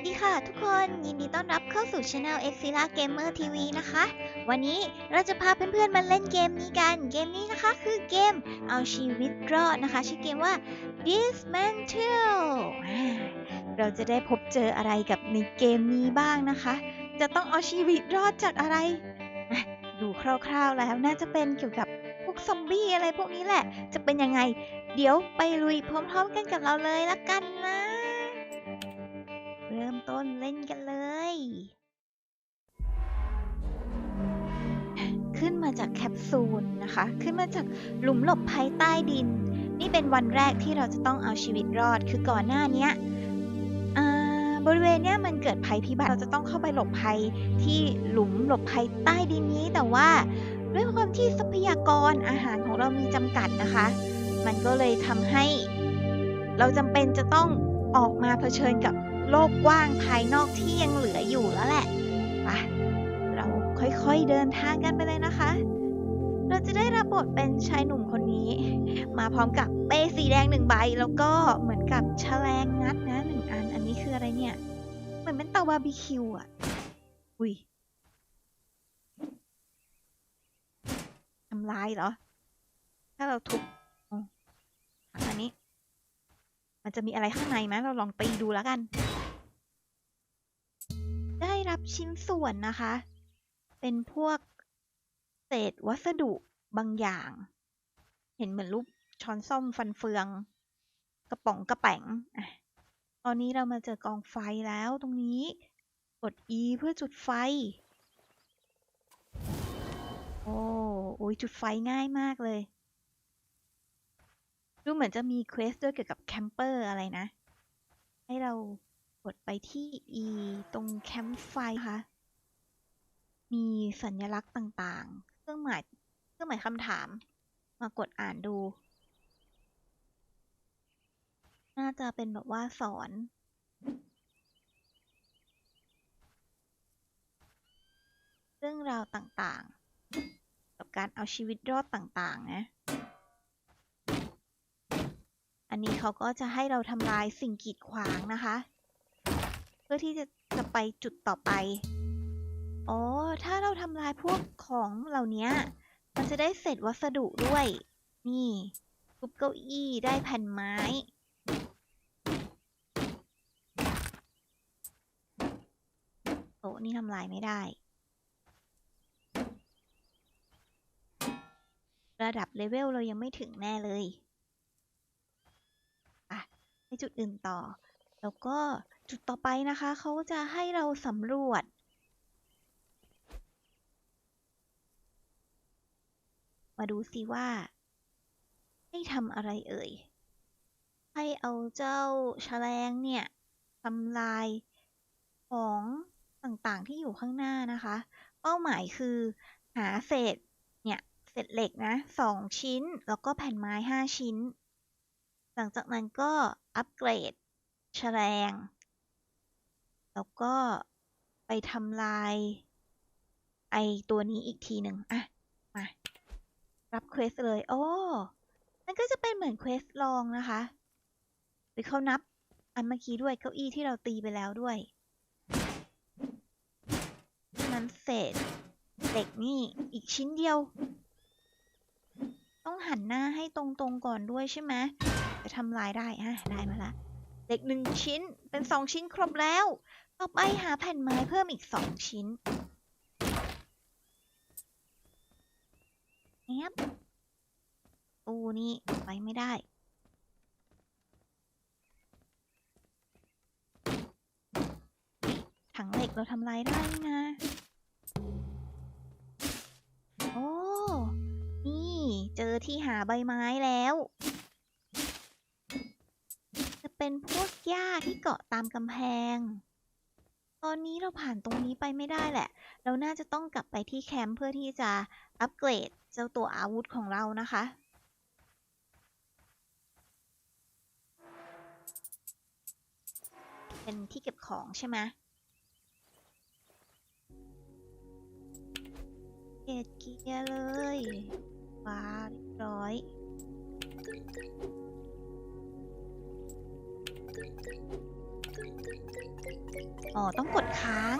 วัสดีค่ะทุกคนยินดีต้อนรับเข้าสู่ช anel e x i l a Gamer TV นะคะ วันนี้เราจะพาเพื่อนๆมาเล่นเกมนี้กัน เกมนี้นะคะคือเกมเอาชีวิตรอดนะคะ ชื่อเกมว่า Dismantle เราจะได้พบเจออะไรกับในเกมนี้บ้างนะคะ จะต้องเอาชีวิตรอดจากอะไร ดูคร่าวๆแล้วน่าจะเป็นเกี่ยวกับพวกซอมบี้อะไรพวกนี้แหละ จะเป็นยังไง เดี๋ยวไปลุยพร้อมๆกันกับเราเลยละกันนะ ริ่มต้นเล่นกันเลย ขึ้นมาจากแคปซูลนะคะ ขึ้นมาจากหลุมหลบภัยใต้ดิน นี่เป็นวันแรกที่เราจะต้องเอาชีวิตรอด คือก่อนหน้านี้ยอ่าบริเวณเนี้ยมันเกิดภัยพิบัติ เราจะต้องเข้าไปหลบภัยที่หลุมหลบภัยใต้ดินนี้ แต่ว่าด้วยความที่ทรัพยากรอาหารของเรามีจำกัดนะคะ มันก็เลยทำให้ เราจำเป็นจะต้องออกมาเผชิญกับ โลกกว้างภายนอกที่ยังเหลืออยู่แล้วแหละไปเราค่อยๆเดินทางกันไปเลยนะคะ เราจะได้รับบทเป็นชายหนุ่มคนนี้ มาพร้อมกับเป้สีแดงหนึ่งใบ แล้วก็เหมือนกับแฉลงงัดนะหนึ่งอัน อันนี้คืออะไรเนี่ย เหมือนเป็นเตาบาร์บีคิวอะ อุ้ยทำลายเหรอ ถ้าเราทุบอ,อันนี้ มันจะมีอะไรข้างในไหมเราลองตีดูแล้วกัน ชิ้นส่วนนะคะ เป็นพวกเศษวัสดุบางอย่าง เห็นเหมือนรูปช้อนส้อมฟันเฟือง กระป๋องกระแป๋งอะตอนนี้เรามาเจอกองไฟแล้วตรงนี้ กด E เพื่อจุดไฟ โอ้โอยจุดไฟง่ายมากเลย ดูเหมือนจะมีเควสด้วยเกี่ยวกับแคมเปอร์อะไรนะ ให้เรา ดไปที่ E ตรงแคมป์ไฟนะคะ มีสัญลักษณ์ต่างๆ เครื่องหมาย เครื่องหมายคำถาม มากดอ่านดู น่าจะเป็นแบบว่าสอนเรื่องราวต่างๆ กับการเอาชีวิตรอดต่างๆ นะ อันนี้เขาก็จะให้เราทำลายสิ่งกีดขวางนะคะ พื่อที่จะจะไปจุดต่อไป อ๋อ ถ้าเราทำลายพวกของเหล่านี้มันจะได้เศษวัสดุด้วย นี่ทุบเก้าอี้ได้แผ่นไม้ โต๊ะนี่ทำลายไม่ได้ ระดับเลเวลเรายังไม่ถึงแน่เลยอะไปจุดอื่นต่อ แล้วก็ จุดต่อไปนะคะเขาจะให้เราสำรวจ มาดูสิว่า ให้ทำอะไรเอ่ย ให้เอาเจ้าแฉลงเนี่ยทำลายของต่างๆที่อยู่ข้างหน้านะคะ เป้าหมายคือหาเศษเนี่ยเศษเหล็กนะสองชิ้น แล้วก็แผ่นไม้ห้าชิ้น หลังจากนั้นก็อัปเกรดแฉลง แล้วก็ไปทำลายไอตัวนี้อีกทีหนึ่งอะมา รับเควสเลย โอ้นั่นก็จะเป็นเหมือนเควสลองนะคะ หรือเขานับอันเมื่อกี้ด้วยเก้าอี้ที่เราตีไปแล้วด้วยนั้นเศษเหล็กนี่อีกชิ้นเดียว ต้องหันหน้าให้ตรงๆก่อนด้วยใช่ไหมจะทำลายได้อะได้มาละเหล็กหนึ่งชิ้นเป็นสองชิ้นครบแล้ว ต่อไปหาแผ่นไม้เพิ่มอีกสองชิ้นแอบตูนี่ไปไม่ได้ ถังเหล็กเราทำลายได้นี่นะโอ้ นี่เจอที่หาใบไม้แล้ว จะเป็นพวกหญ้าที่เกาะตามกำแพง ตอนนี้เราผ่านตรงนี้ไปไม่ได้แหละ เราน่าจะต้องกลับไปที่แคมป์เพื่อที่จะอัปเกรดเจ้าตัวอาวุธของเรานะคะ เป็นที่เก็บของใช่ไหมเกตเกียร์เลยว้าเรียบร้อย อ๋อ ต้องกดค้าง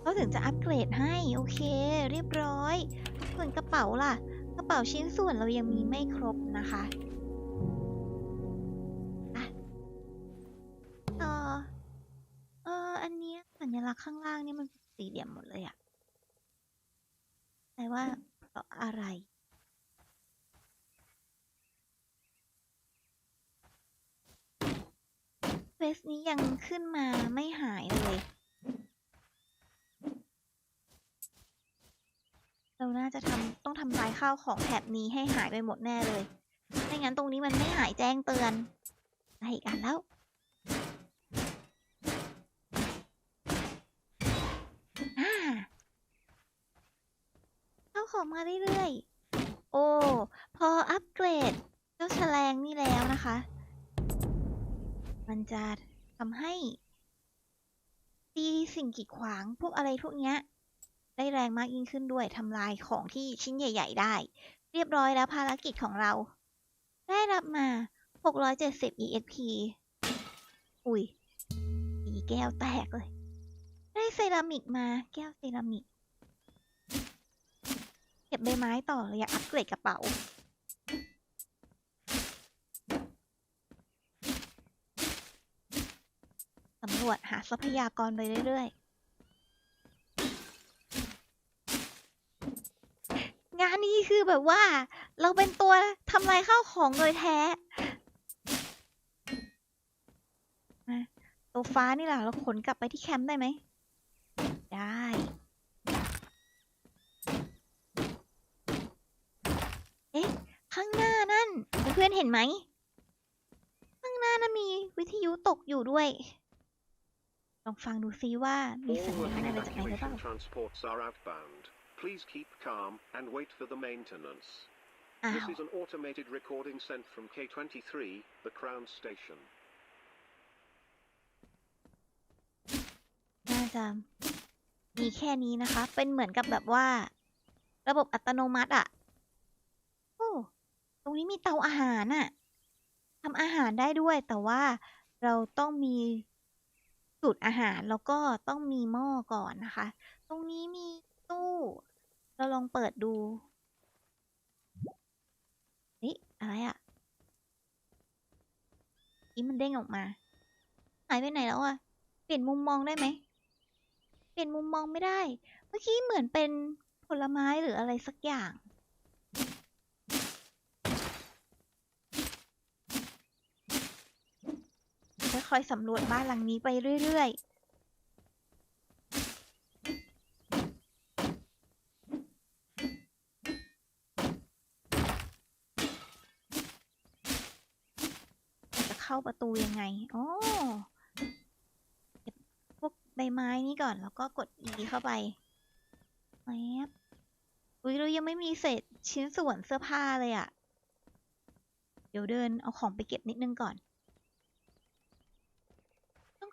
เขาถึงจะอัปเกรดให้ โอเค เรียบร้อย ส่วนกระเป๋าล่ะ กระเป๋าชิ้นส่วนเรายังมีไม่ครบนะคะอะต่อเออ อันเนี้ยสัญลักษณ์ข้างล่างนี่มันเป็นสี่เหลี่ยมหมดเลยอะแต่ว่าเพราะอะไร เฟ สนี้ยังขึ้นมาไม่หายเลย เราน่าจะทำต้องทำลายข้าวของแถบนี้ให้หายไปหมดแน่เลย ไม่งั้นตรงนี้มันไม่หายแจ้งเตือนอะไรอีกอันแล้วเข้าของมาเรื่อยๆ โอ้ พออัปเกรดเจ้าแฉลงนี่แล้วนะคะ มันจะทำให้ตีสิ่งกีดขวางพวกอะไรพวกเนี้ย ได้แรงมากยิ่งขึ้นด้วยทำลายของที่ชิ้นใหญ่ ๆ ได้ เรียบร้อยแล้วภารกิจของเรา ได้รับมา 670 EXP อุ้ยตีแก้วแตกเลย ได้เซรามิกมาแก้วเซรามิก เก็บใบไม้ต่อเลยอยากอัปเกรดกระเป๋า สำร วจหาทรัพยากรไปเรื่อยๆ งานนี้คือแบบว่า เราเป็นตัวทำลายข้าวของโดยแท้ ตัวฟ้านี่แหละเราขนกลับไปที่แคมป์ได้ไหม ได้เอ๊ะ ข้างหน้านั่น เพื่อนเห็นไหม ข้างหน้านั่นมีวิทยุตกอยู่ด้วย ลองฟังดูซิว่ามี All สัญญาณ working อะไรจากไหนหรือเปล่า evacuation transports are outbound. Please keep calm and wait for the maintenance. อ้า This ว is an automated recording sent from K23, the Crown Station. น่าจะมีแค่นี้นะคะ เป็นเหมือนกับแบบว่า ระบบอัตโนมัติอะโอ้ตรงนี้มีเตาอาหารอะทำอาหารได้ด้วย แต่ว่าเราต้องมี สูตรอาหารแล้วก็ต้องมีหม้อก่อนนะคะ ตรงนี้มีตู้ เราลองเปิดดูเอ๊ะอะไรอะนี่มันเด้งออกมา หายไปไหนแล้วอะเปลี่ยนมุมมองได้ไหม เปลี่ยนมุมมองไม่ได้ เมื่อกี้เหมือนเป็นผลไม้หรืออะไรสักอย่าง ค่อยๆสำรวจบ้านหลังนี้ไปเรื่อยๆจะเข้าประตูยังไง อ๋อพวกใบไม้นี้ก่อน แล้วก็กด E เข้าไปแมบอุ้ยเรายังไม่มีเศษชิ้นส่วนเสื้อผ้าเลยอะ่ะ เดี๋ยวเดินเอาของไปเก็บนิดนึงก่อน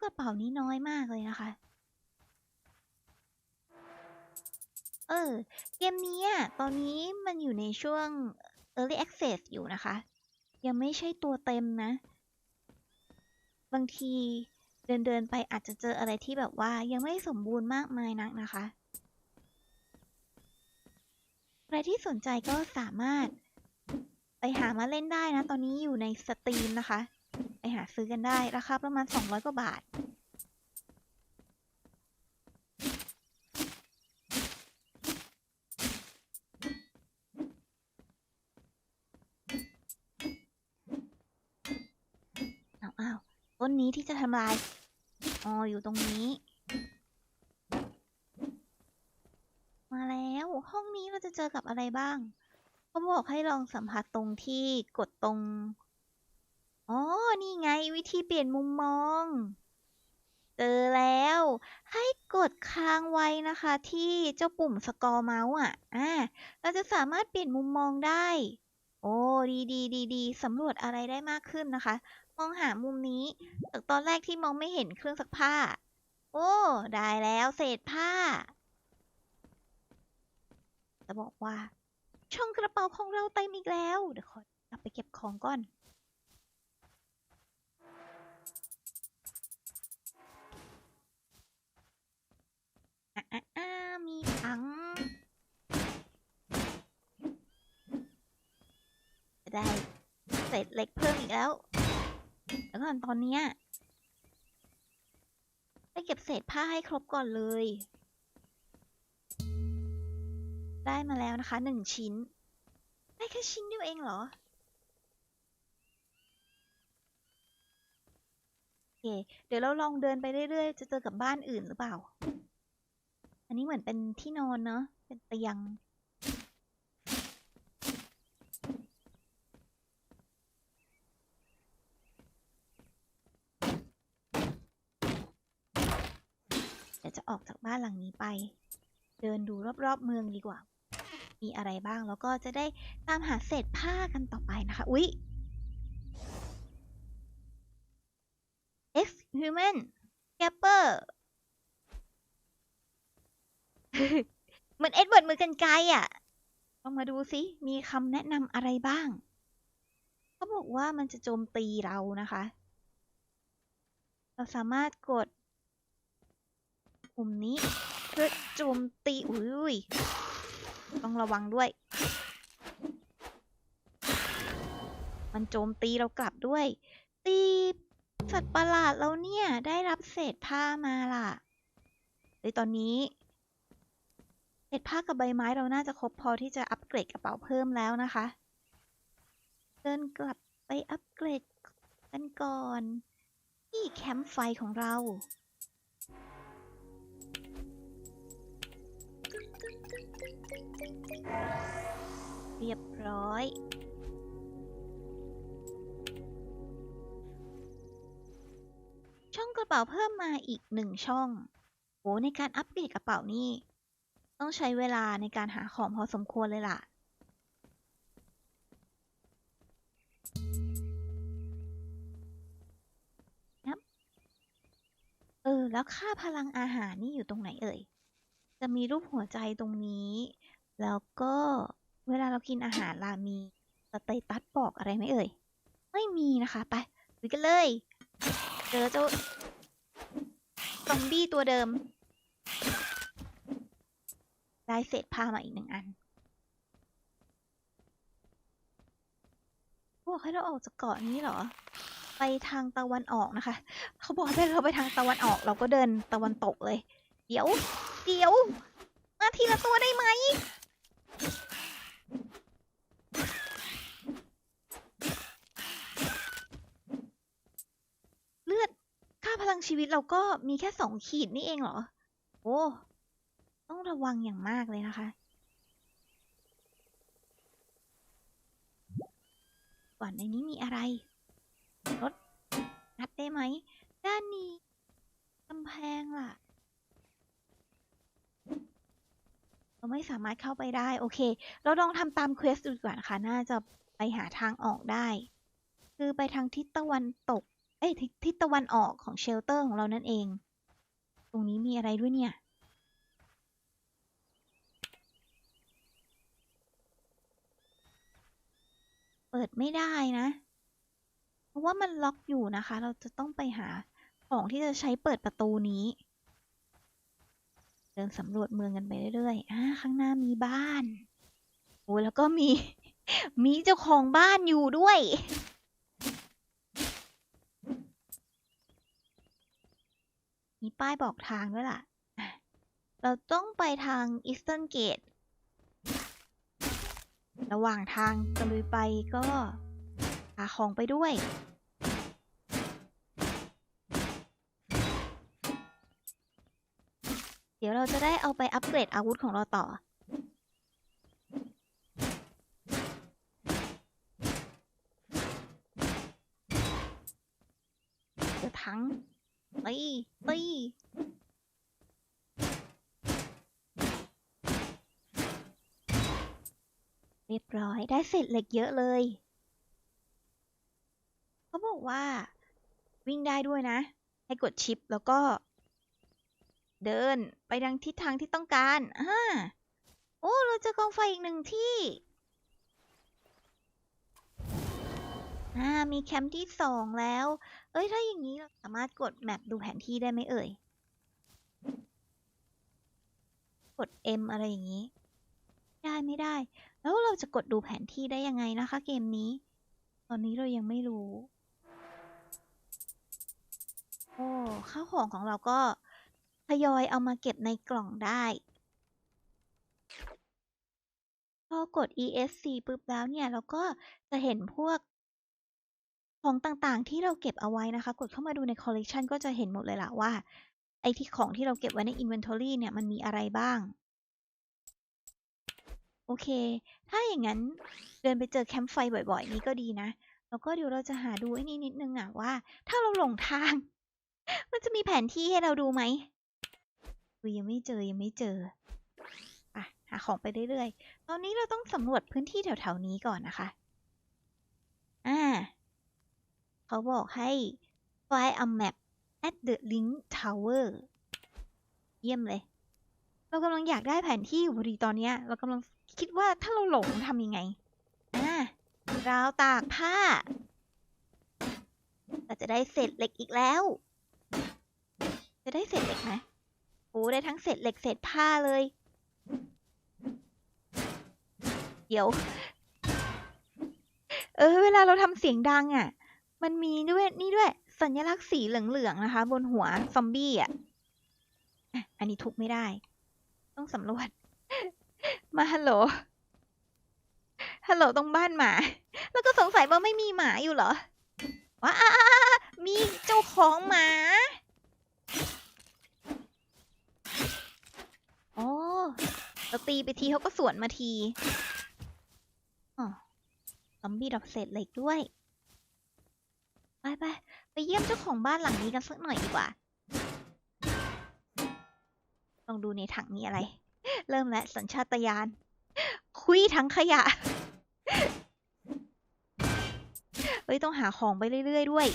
กระเป๋านี้น้อยมากเลยนะคะ เออ เกมนี้อะ ตอนนี้มันอยู่ในช่วง Early Access อยู่นะคะ ยังไม่ใช่ตัวเต็มนะ บางทีเดินเดินๆไปอาจจะเจออะไรที่แบบว่ายังไม่สมบูรณ์มากมายนักนะคะ ใครที่สนใจก็สามารถไปหามาเล่นได้นะ ตอนนี้อยู่ในสตรีมนะคะ หาซื้อกันได้ ราคาประมาณ 200 กว่าบาทอ้าอ้าวต้นนี้ที่จะทำลาย อ๋อ อยู่ตรงนี้ มาแล้วห้องนี้เราจะเจอกับอะไรบ้าง เขาบอกให้ลองสัมผัสตรงที่กดตรง อ๋อ นี่ไงวิธีเปลี่ยนมุมมอง เจอแล้ว ให้กดค้างไว้นะคะที่เจ้าปุ่มสกอร์เมาส์อะ อ่า เราจะสามารถเปลี่ยนมุมมองได้ โอ้ ดีดีดีดีสำรวจอะไรได้มากขึ้นนะคะ มองหามุมนี้จากตอนแรกที่มองไม่เห็นเครื่องซักผ้า โอ้ ได้แล้วเศษผ้า จะบอกว่า ช่องกระเป๋าของเราเต็มอีกแล้ว เดี๋ยวขอกลับไปเก็บของก่อน อะมีถัง ได้เศษเหล็กเพิ่มอีกแล้วแล้วก่อนตอนเนี้ยไปเก็บเศษผ้าให้ครบก่อนเลย ได้มาแล้วนะคะหนึ่งชิ้น ได้แค่ชิ้นเดียวเองเหรอโอเคเดี๋ยวเราลองเดินไปเรื่อยๆ จะเจอกับบ้านอื่นหรือเปล่า อันนี้เหมือนเป็นที่นอนเนาะ เป็นเตียง เดี๋ยวจะออกจากบ้านหลังนี้ไป เดินดูรอบๆเมืองดีกว่า มีอะไรบ้าง แล้วก็จะได้ตามหาเศษผ้ากันต่อไปนะคะ อุ๊ย X Human Gapper เหมือนเอ็ดเวิร์ดมือกันไกลอะลองมาดูสิมีคำแนะนำอะไรบ้าง เขาบอกว่ามันจะโจมตีเรานะคะ เราสามารถกดปุ่มนี้เพื่อโจมตีอุ้ยต้องระวังด้วย มันโจมตีเรากลับด้วย ตีสัตว์ประหลาดเราเนี่ยได้รับเศษผ้ามาล่ะเลยตอนนี้ เศษผ้ากับใบไม้เราน่าจะครบพอที่จะอัปเกรดกระเป๋าเพิ่มแล้วนะคะ เดินกลับไปอัปเกรดกันก่อนที่แคมป์ไฟของเรา เรียบร้อยช่องกระเป๋าเพิ่มมาอีกหนึ่งช่องโหในการอัปเกรดกระเป๋านี่ ต้องใช้เวลาในการหาของพอสมควรเลยล่ะครับเออ แล้วค่าพลังอาหารนี่อยู่ตรงไหนเอ่ย จะมีรูปหัวใจตรงนี้ แล้วก็เวลาเรากินอาหารล่ะมีสเตตัสบอกอะไรไหมเอ่ย ไม่มีนะคะ ไปดูกันเลย เจอเจ้าซอมบี้ตัวเดิม ได้เศษผ้ามาอีกหนึ่งอันบอกให้เราออกจากเกาะนี้เหรอ ไปทางตะวันออกนะคะ เขาบอกให้เราไปทางตะวันออก เราก็เดินตะวันตกเลย เดี๋ยว เดี๋ยว มาทีละตัวได้ไหมเลือดค่าพลังชีวิตเราก็มีแค่สองขีดนี่เองเหรอ โอ้ ต้องระวังอย่างมากเลยนะคะ ก่อนในนี้มีอะไร รถนัดได้ไหม ด้านนี้กำแพงล่ะ เราไม่สามารถเข้าไปได้ โอเค เราลองทำตามเควสดูก่อนค่ะ น่าจะไปหาทางออกได้ คือไปทางทิศตะวันตก เอ้ย ทิศทิศตะวันออกของเชลเตอร์ของเรานั่นเอง ตรงนี้มีอะไรด้วยเนี่ย ดไม่ได้นะ เพราะว่ามันล็อกอยู่นะคะ เราจะต้องไปหาของที่จะใช้เปิดประตูนี้ เดินสำรวจเมืองกันไปเรื่อยๆอ่าข้างหน้ามีบ้าน โอ้แล้วก็มี มีเจ้าของบ้านอยู่ด้วยมีป้ายบอกทางด้วยล่ะอะเราต้องไปทาง Eastern Gate ระหว่างทางตะลุยไปก็หาของไปด้วย เดี๋ยวเราจะได้เอาไปอัปเกรดอาวุธของเราต่อ เดี๋ยวทั้งตีตี เรียบร้อยได้เศษเหล็กเยอะเลย เขาบอกว่า วิ่งได้ด้วยนะ ให้กดชิปแล้วก็ เดินไปดังทิศทางที่ต้องการอ่าโอ้ เราจอกองไฟอีกหนึ่งที่อ่ามีแคมป์ที่สองแล้ว เอ้ย ถ้าอย่างนี้เราสามารถกดแมปดูแผนที่ได้ไหมเอ่ย กด M อะไรอย่างนี้ ได้ไม่ได้ แล้วเราจะกดดูแผนที่ได้ยังไงนะคะ เกมนี้ ตอนนี้เรายังไม่รู้ โอ้ข้าวของของเราก็ทยอยเอามาเก็บในกล่องได้ พอกด ESC ปุ๊บแล้วเนี่ยเราก็จะเห็นพวกของต่างๆ ที่เราเก็บเอาไว้นะคะ กดเข้ามาดูใน collection ก็จะเห็นหมดเลยล่ะว่า ไอ้ที่ของที่เราเก็บไว้ใน inventory เนี่ยมันมีอะไรบ้าง โอเค ถ้าอย่างนั้นเดินไปเจอแคมป์ไฟบ่อย ๆ นี่ก็ดีนะ แล้วก็เดี๋ยวเราจะหาดูไอ้นี่นิดนึงอะว่า ถ้าเราหลงทาง มันจะมีแผนที่ให้เราดูไหมยังไม่เจอยังไม่เจออะหาของไปเรื่อยๆ ตอนนี้เราต้องสำรวจพื้นที่แถวๆนี้ก่อนนะคะ อ่า เขาบอกให้ find a map at the link tower เยี่ยมเลย เรากำลังอยากได้แผนที่อยู่พอดีตอนเนี้ยเรากำลัง คิดว่าถ้าเราหลงทำยังไง อ่าราวตากผ้าเราจะได้เศษเหล็กอีกแล้ว จะได้เศษเหล็กไหมโอ้ได้ทั้งเศษเหล็กเศษผ้าเลย เดี๋ยว เออ เวลาเราทำเสียงดังอะ่ะ มันมีด้วยนี่ด้วย สัญลักษณ์สีเหลืองๆนะคะ บนหัวซอมบี้อะอะอันนี้ทุบไม่ได้ ต้องสำรวจ มาฮัลโหล ฮัลโหลตรงบ้านหมา แล้วก็สงสัยว่าไม่มีหมาอยู่เหรอว้ามีเจ้าของหมาอ๋อเราตีไปทีเขาก็สวนมาทีอ๋อซอมบี้ดอกเศษเหล็กด้วย ไปไปไปเยี่ยมเจ้าของบ้านหลังนี้กันสักหน่อยดีกว่า ลองดูในถังมีอะไร เริ่มแล้วสัญชาตญาณคุยทั้งขยะ เฮ้ย ต้องหาของไปเรื่อย ๆ ด้วย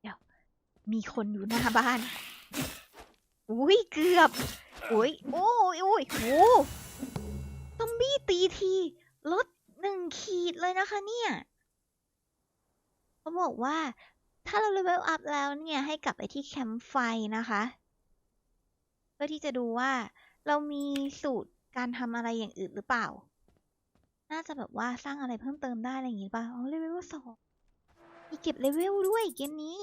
เดี๋ยว มีคนอยู่หน้าบ้าน อุ้ย เกือบ อุ้ย โอ้ยโอ้ยโหซอมบี้ตีที ลดหนึ่งขีดเลยนะคะเนี่ย เขาบอกว่า ถ้าเราเลเวลอัพแล้วเนี่ยให้กลับไปที่แคมป์ไฟนะคะ เพื่อที่จะดูว่าเรามีสูตรการทำอะไรอย่างอื่นหรือเปล่า น่าจะแบบว่าสร้างอะไรเพิ่มเติมได้อะไรอย่างงี้ป่ะ อ๋อเลเวลสองมีเก็บเลเวลด้วยเกมนี้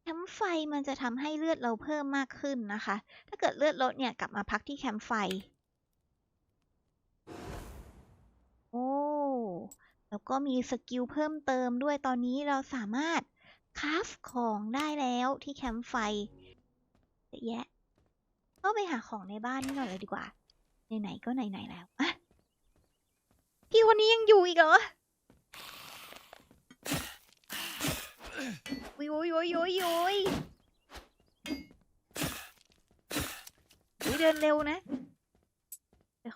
แคมป์ไฟมันจะทำให้เลือดเราเพิ่มมากขึ้นนะคะ ถ้าเกิดเลือดลดเนี่ยกลับมาพักที่แคมป์ไฟ แล้วก็มีสกิลเพิ่มเติมด้วยตอนนี้เราสามารถคราฟของได้แล้วที่แคมป์ไฟเยอะแยะก็ไปหาของในบ้านนี่หน่อยเลยดีกว่า ไหนๆก็ไหนๆแล้วอะพี่คนนี้ยังอยู่อีกเหรอโอ้ยโอ้ยโอ้ยโอ้ยยุยเดินเร็วนะ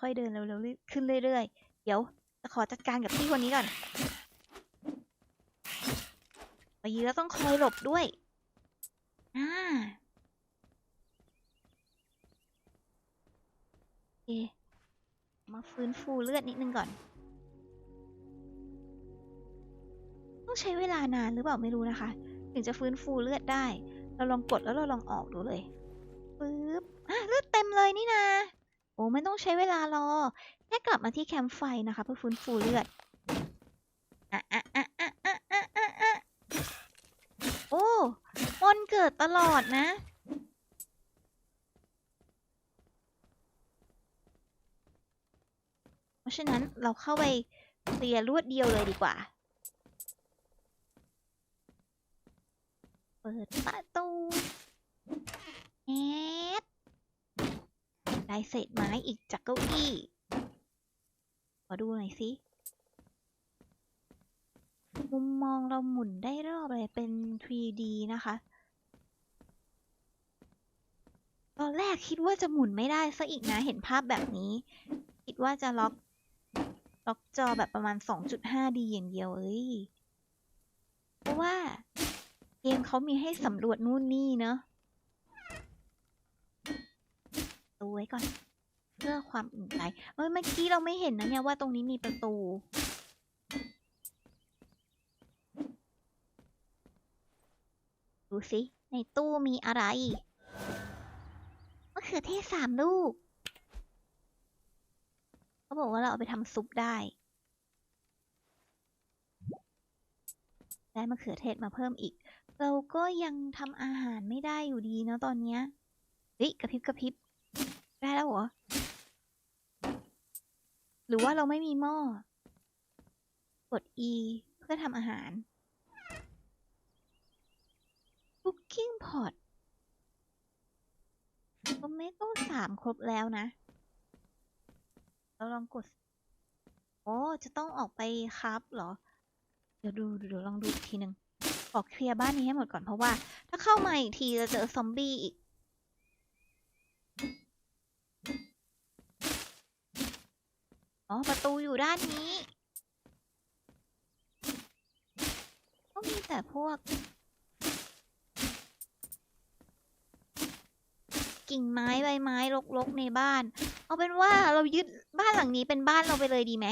ค่อยๆเดินเร็วๆขึ้นเรื่อยๆ เดี๋ยว ขอจัดการกับพี่คนนี้ก่อนไปยืนแล้วต้องคอยหลบด้วย อ่าโอมาฟื้นฟูเลือดนิดนึงก่อน ต้องใช้เวลานานหรือเปล่าไม่รู้นะคะ ถึงจะฟื้นฟูเลือดได้ เราลองกดแล้วเราลองออกดูเลยปึ๊บอะเลือดเต็มเลยนี่นาโอ้ไม่ต้องใช้เวลารอ แค่กลับมาที่แคมป์ไฟนะคะ เพื่อฟื้นฟูเลือดอะอะอะอะอะอะอะอะโอ้มนเกิดตลอดนะ เพราะฉะนั้นเราเข้าไปเคลียร์รวดเดียวเลยดีกว่า เปิดประตูแอดได้เศษไม้อีกจากเก้าอี้ ขอดูหน่อยสิ มุมมองเราหมุนได้รอบเลยเป็น 3D นะคะ ตอนแรกคิดว่าจะหมุนไม่ได้ซะอีกนะ เห็นภาพแบบนี้ คิดว่าจะล็อก ล็อกจอแบบประมาณ 2.5D อย่างเดียวเอ้ย เพราะว่า เกมเขามีให้สำรวจนู่นนี่เนอะดูไว้ก่อน เพื่อความอุ่นใจเอ้ยเมื่อกี้เราไม่เห็นนะเนี่ยว่าตรงนี้มีประตู ดูสิในตู้มีอะไรมะเขือเทศสามลูกเขาบอกว่าเราเอาไปทำซุปได้ ได้มะเขือเทศมาเพิ่มอีก เราก็ยังทำอาหารไม่ได้อยู่ดีนะตอนเนี้ยเฮ้ยกระพริบกระพริบได้แล้วเหรอ หรือว่าเราไม่มีหม้อ กด E เพื่อทำอาหาร Cooking pot โทเมโต้สามครบแล้วนะ เราลองกด โอ้ จะต้องออกไปครับเหรอ เดี๋ยวดูเดี๋ยวลองดูอีกทีหนึ่งขอเคลียร์บ้านนี้ให้หมดก่อนเพราะว่า ถ้าเข้ามาอีกทีจะเจอซอมบี้อีก อ๋อ ประตูอยู่ด้านนี้ก็มีแต่พวก กิ่งไม้ใบไม้รกๆในบ้าน เอาเป็นว่าเรายึดบ้านหลังนี้เป็นบ้านเราไปเลยดีไหม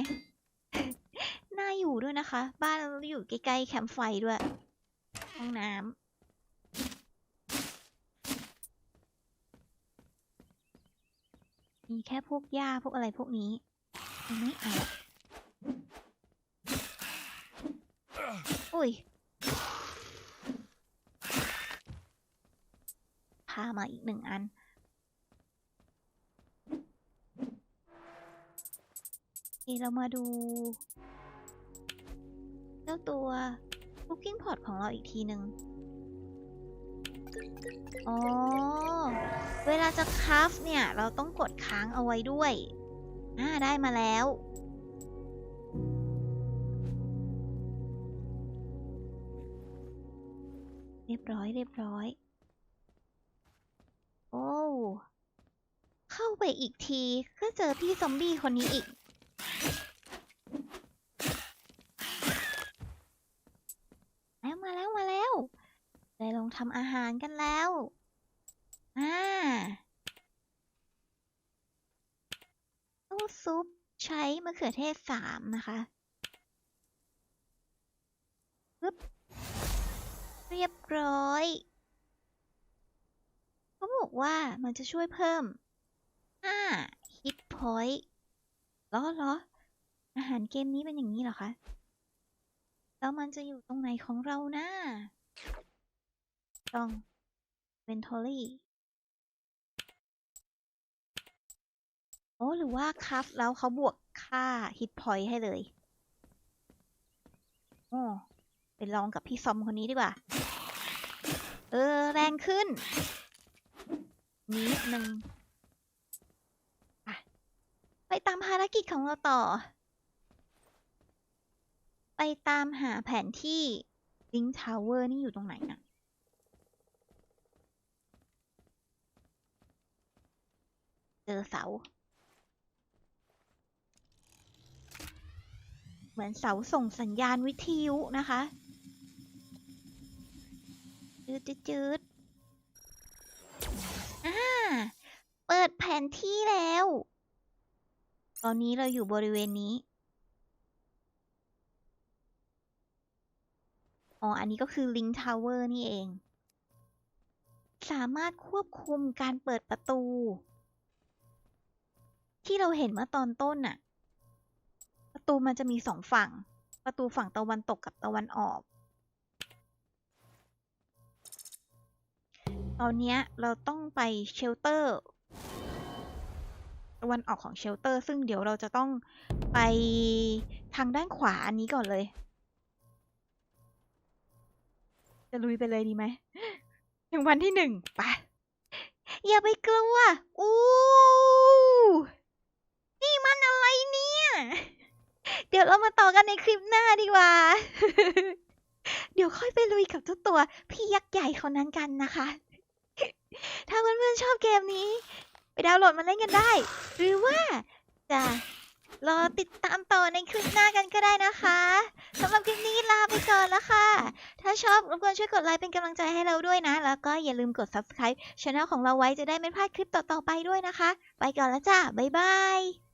น่าอยู่ด้วยนะคะ บ้านเราอยู่ใกล้ๆแคมป์ไฟด้วยห้องน้ำมีแค่พวกหญ้าพวกอะไรพวกนี้ ไม่เอาอุ้ยพามาอีกหนึ่งอันโอเคเรามาดู เจ้าตัว Cooking Pot ของเราอีกทีหนึ่งอ๋อ เวลาจะคราฟเนี่ย เราต้องกดค้างเอาไว้ด้วย อ่าได้มาแล้วเรียบร้อยเรียบร้อย โอ้ เข้าไปอีกทีก็เจอพี่ซอมบี้คนนี้อีก แล้วมาแล้วมาแล้ว ได้ลงทำอาหารกันแล้ว อ่า ตู้ซุปใช้มะเขือเทศสามนะคะปึ๊บเรียบร้อย เขาบอกว่ามันจะช่วยเพิ่ม5 hit point เหรอเหรออาหารเกมนี้เป็นอย่างนี้เหรอคะ แล้วมันจะอยู่ตรงไหนของเรานะต้อง inventory โอ้หรือว่าคัฟแล้วเขาบวกค่า hit point ให้เลยโอ้ไปลองกับพี่ซอมคนนี้ดีกว่า เออ แรงขึ้น นิดนึงไปตามภารกิจของเราต่อ ไปตามหาแผนที่ Link Tower นี่อยู่ตรงไหนนะเจอเสา เหมือนเสาส่งสัญญาณวิทยุนะคะจืดจืดจืดอ่า เปิดแผนที่แล้ว ตอนนี้เราอยู่บริเวณนี้ อ๋อ อันนี้ก็คือ Link Tower นี่เอง สามารถควบคุมการเปิดประตู ที่เราเห็นเมื่อตอนต้นน่ะ ตูมันจะมีสองฝั่ง ประตูฝั่งตะวันตกกับตะวันออก ตอนนี้เราต้องไปเชลเตอร์ตะวันออกของเชลเตอร์ ซึ่งเดี๋ยวเราจะต้องไปทางด้านขวาอันนี้ก่อนเลย จะลุยไปเลยดีไหมถึงวันที่หนึ่งไปอย่าไปกลัวอู้นี่มันอะไรเนี่ย เดี๋ยวเรามาต่อกันในคลิปหน้าดีกว่า เดี๋ยวค่อยไปลุยกับเจ้าตัว พี่ยักษ์ใหญ่คนนั้นกันนะคะ ถ้าเพื่อนๆชอบเกมนี้ ไปดาวน์โหลดมาเล่นกันได้ หรือว่าจะรอติดตามต่อในคลิปหน้ากันก็ได้นะคะสำหรับคลิปนี้ลาไปก่อนแล้วค่ะ ถ้าชอบรบกวนช่วยกดไลค์เป็นกำลังใจให้เราด้วยนะ แล้วก็อย่าลืมกด subscribe ช่องของเราไว้จะได้ไม่พลาดคลิปต่อๆไปด้วยนะคะ ไปก่อนแล้วจ้า บ๊ายบาย